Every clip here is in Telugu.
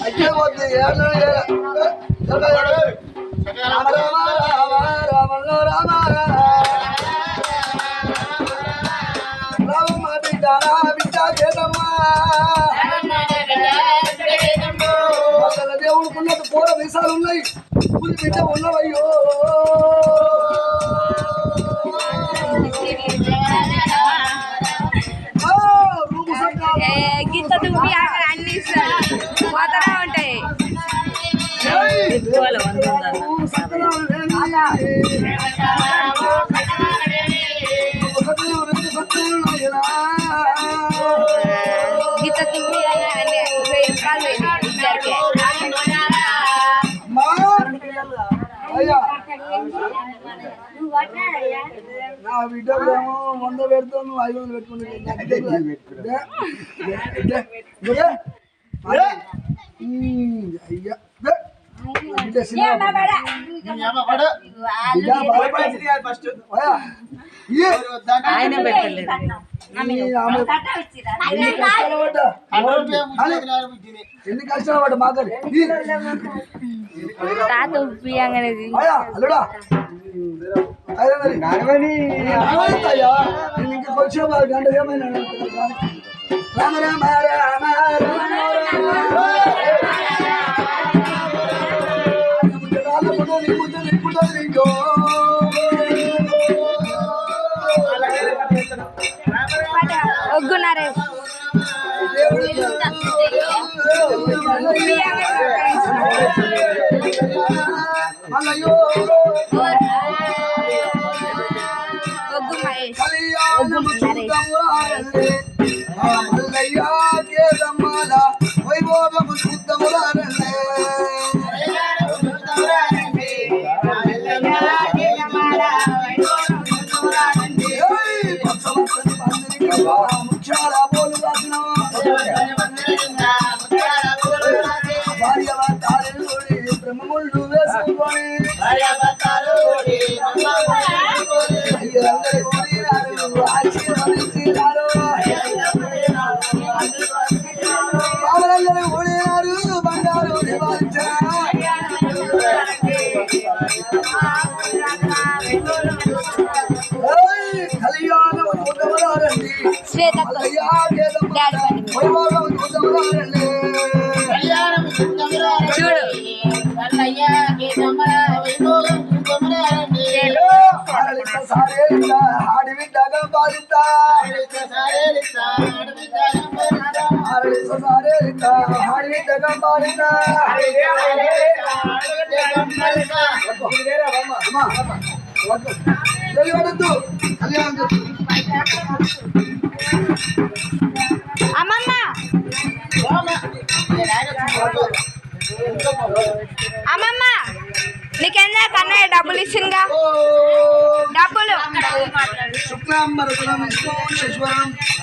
అయ్యే వద్దు ఏడు రామ రామ రామ రామ రామ బిడ్డ నా బిడ్డ చేదమ్మా పూర విషాలు ఉన్నాయి పులి బిడ్డ ఉన్నవయ్యో దుబ్బి అక్కడ నాయనా. గింత రూపాయలు పోయినాయి ఇద్దరికి నా బిడ్డకు ఏమో వంద పెడతావు నువ్వు ఐదు వందలు పెట్టుకుంటే అయ్యా ఆయన పెట్టలేదు ఎన్ని కష్టాలు పడ్డా మాకని తాత ఉప్పి అనేది అయ్యా అల్లుడా అదే మరి అయ్యా నేను ఇంకా కొంచెం గంట ఏమైనా రామ రామ రామ ఒగ్గున్నారే. మల్లయ్యో ఒగ్గు మహేష్. కళ్యాణము బ్రహ్మముళ్ళు వేసుకొని అయ్యలందరూ కూడినారు, ఆశీర్వదించినారు. బావలందరూ కూడినారు, బంగారు నివారించారు. ఏయ్, కళ్యాణం కళ్యాణం చెప్పు. అమ్మమ్మ అమ్మమ్మ నీకెందా కన్నయ్య డబ్బులు ఇచ్చిందిగా డబ్బులు శుక్లాంబరధరం విష్ణు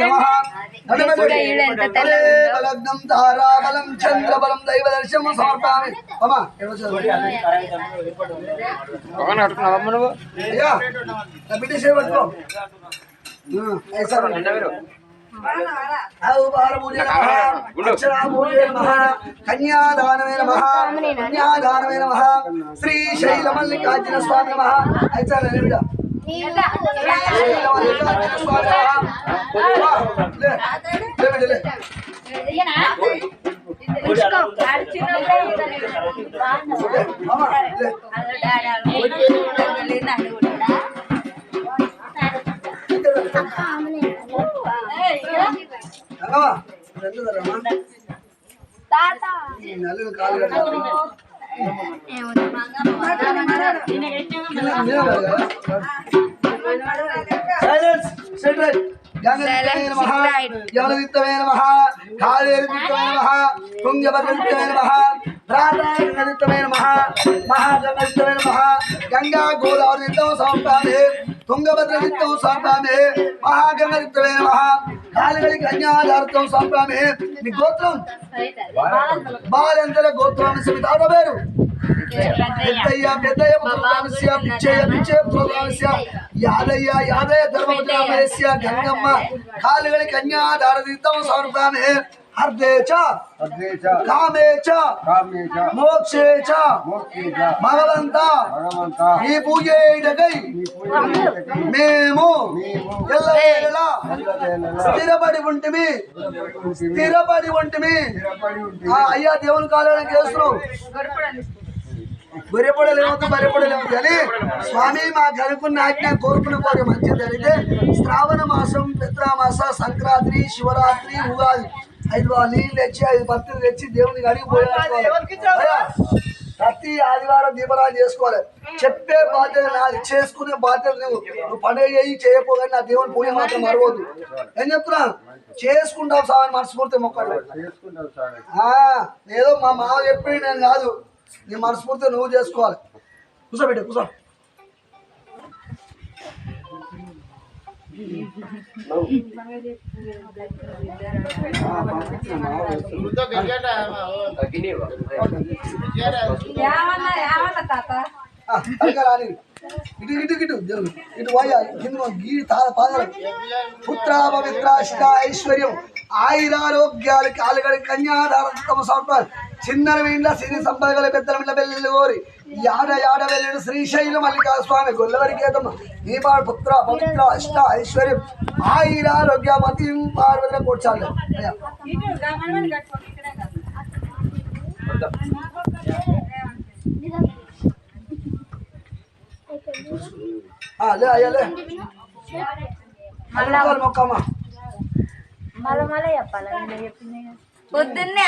నమః అక్షంతర నమః తెల్లగా తలే ఉందో. బలగ్నం తారాబలం చంద్రబలం దైవ దర్శనం సమర్పామి అమ్మా చదవండి? అయ్యా సేవ పట్టుకో. నమః, నమః, కన్యాదానమే నమః, కన్యాదానమే నమః, శ్రీశైలమల్లికార్జున స్వామి నమః. ఐసారు తాత. ఈ నల్లులు కాలు గంగదిత్తమే నమః నమః కాళేరుదిత్తమే నమః తుంగభద్రదిత్తమే నమః రాధాగణితమైన మహా మహాగణితమైన మహా గంగా గోదావరి సమర్పామే తుంగభద్రవిత్తం నిత్యం మహాగణవిత్తమే మహా కాలిగడి కన్యాధారితం సమర్పామే నీ గోత్రం? బాలెంతల గోత్రం తాత పేరు? పెద్దయ్య పెద్దయ్య పుత్రకామస్య పిచ్చయ్య పిచ్చయ్య పుత్రకామస్య యాదయ్య యాదయ్య ధర్మపుత్రకామస్య గంగమ్మ. కాలుగడి అన్యాధారదిత్తం సమర్పామే అర్ధే చ కామే చ మోక్షే చ భగవంత ఈ మేము ఎల్లవేళలా స్థిరపడి ఉంటిమి. స్థిరపడి ఉంటిమి। అయ్యా దేవుని కాలానికి వేస్తున్నావు బరిపడలు ఏమవుతూ బరిపడలు ఏమవుతుంది కానీ స్వామి మాకు అనుకున్న ఆజ్ఞ కోరుకున్న కోరి మంచిది జరిగితే శ్రావణ మాసం పిత్రామాస సంక్రాంతి శివరాత్రి ఉగాది ఐదు నీళ్ళు తెచ్చి ఐదు భక్తులు తెచ్చి దేవునికి అడిగి పోయి ప్రతి ఆదివారం దీపరాలు చేసుకోవాలి. చెప్పే బాధ్యత నాది చేసుకునే బాధ్యత నువ్వు నువ్వు పండుగ చేయి చేయకపోగానే నా దేవుని పూజ మాత్రం మరవద్దు. ఏం చెప్తున్నా చేసుకుంటావు సార్ మనస్ఫూర్తి ఆ, ఏదో మా మామ చెప్పి నేను కాదు. నీ మనస్ఫూర్తి నువ్వు చేసుకోవాలి. కూర్చోబెట్టు కూర్చో పుత్ర పవిత్ర అష్ట ఐశ్వర్యం ఆయురారోగ్యాలు కాలుగడి కన్యాధారతమ సమర్పణ చిన్నల వీళ్ళ సిరి సంపదగల పెద్దల బెల్లి కోరి యాడ యాడ వెళ్ళిడు శ్రీశైలం మల్లికా స్వామి గొల్లవరికేతమ్మ దీపాడు పుత్ర పవిత్ర అష్ట ఐశ్వర్యం ఆయురారోగ్య మతి పార్వతిని కూర్చాలి అయ్యా. ఆ, లే అయ్యా లే. మొక్కమ్మా. పొద్దున్నే